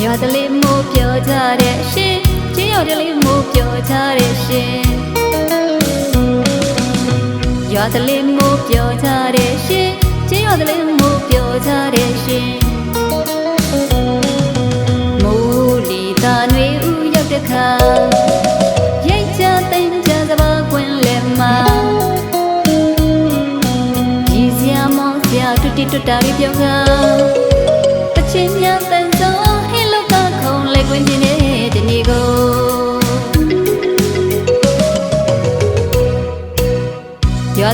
ညော်တလေးမို့ပြောကြတဲ့ရှင်ချင်းရော်တလေးမို့ပြောကြတဲ့ရှင်ရွာတလေးမို့ပြောကြတဲ့ရှင်ချင်းရွာတလေးမို့ပြောကြတဲ့ရှင်မိုးလီသာနွေဥရောက်တဲ့ခါရိတ်ချတိမ်ချစပါကွင်းလဲမှာဒီစရာမောင်စရာတွတ်တွတ်တာတွေပြောကား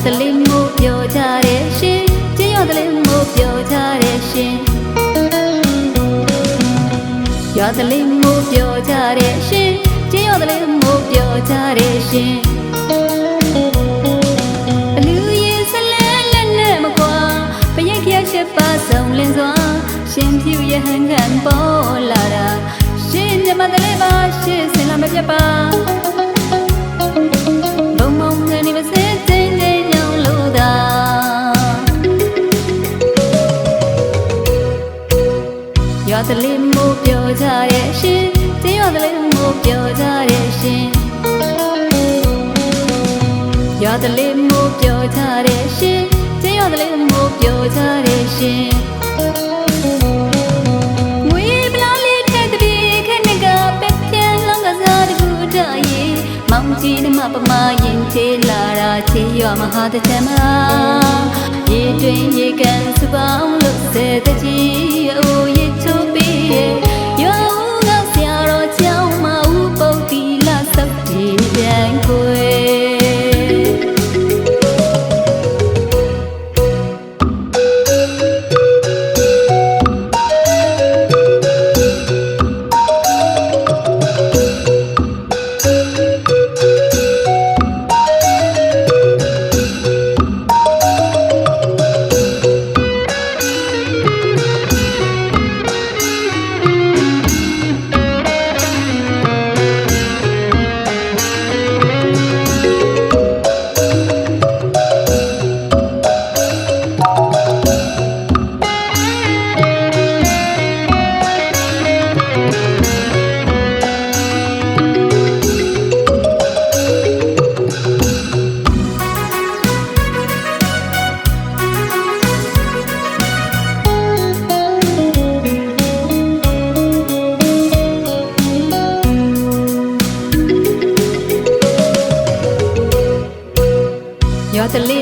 တလေးမို့ပြောကြတဲ့ရှင်ကျင်းရွာတလေးမို့ပြောကြတဲ့ရှင်ရွာတလေးမို့ပြောကြတဲ့ရှင်ကျင်းရွာတလေးမို့ပြောကြတဲ့ရှင်အလူရင်ဆလဲလက်နဲ့မကွာပရိတ်ခရရှစ်ပါဆုံးလင်းစွာရှင်ပြူရဟန်ခံပေါ်လာတာရှင်မြတ်မတလေးပါရှင်စင်လာမပြတ်ပါ ရွာတလေးမို့ပြောကြရဲ့ရှင်ကျေးရွာတလေးမို့ပြောကြရဲ့ရှင်ရွာတလေးမို့ပြောကြတဲ့ရှင်ကျေးရွာတလေးမို့ပြောကြတဲ့ရှင်ငွေပလားလေးထဲတပြေခက်နေကပက်ပြန်လောင်းကစားတကူတရေမောင်ကြီးနမပမာရင်သေးလာတာချေရွာမဟာတချမ်းမရေတွင်ရေကန်စပေါင်းလို့စေတကြီး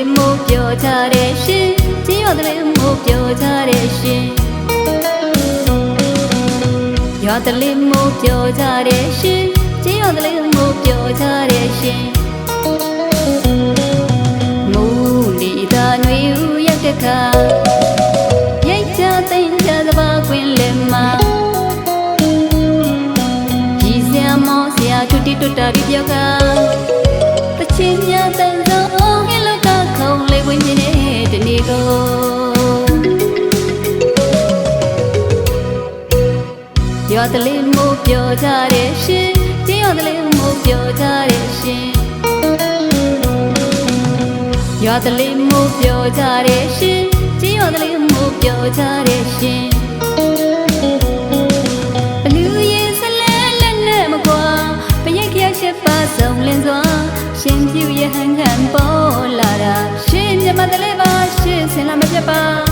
လေးမို့ပြောကြတဲ့ရှင်ချင်းရွာတလေးမို့ပြောကြတဲ့ရှင်ရွာတလေးမို့ပြောကြတဲ့ရှင်ချင်းရွာတလေးမို့ပြောကြတဲ့ရှင်မူလီသာနွေဦးရောက်တဲ့ခါရိတ်ချသိမ့်ချသဘာကွင်းလက်မှာကြီးစရာမောင်းစရာတွတ်တိတွတ်တာပြီးပြောက် တလေးမို့ပြောကြတဲ့ရှင်ချင်းရွာတလေးမို့ပြောကြတဲ့ရှင်ရွာတလေးမို့ပြောကြတဲ့ရှင်ချင်းရွာတလေးမို့ပြောကြတဲ့ရှင်အလူရင်ဆလဲလက်နဲ့မကွာပရိတ်ခရရှစ်ပါဆုံးလင်းစွာရှင်ပြူရဟန်ခံပေါ်လာတာရှင်မြတ်မတလေးပါရှင်စင်လာမပြတ်ပါ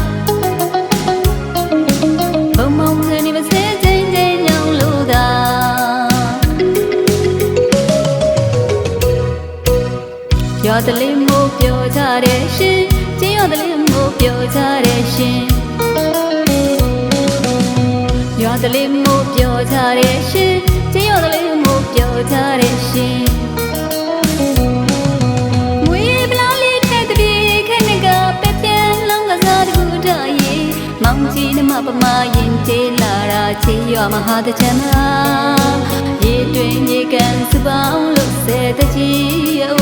ရွာတလေးမို့ပြောကြတဲ့ရှင်ချင်းရွာတလေးမို့ပြောကြတဲ့ရှင်ရွာတလေးမို့ပြောကြတဲ့ရှင်ကျင်းရွာတလေးမို့ပြောကြတဲ့ရှင်ငွေပလားလေးထဲတပြေခက်နေကပက်ပြန်လောင်းကစားတကူတရေမောင်ကြီးနမပမာရင်သေးလာတာချေရွာမဟာတချမ်းမရေတွင်ရေကန်စပေါင်းလို့စေတကြီးအိုရေချိုးပြီးရွာဦးကဆ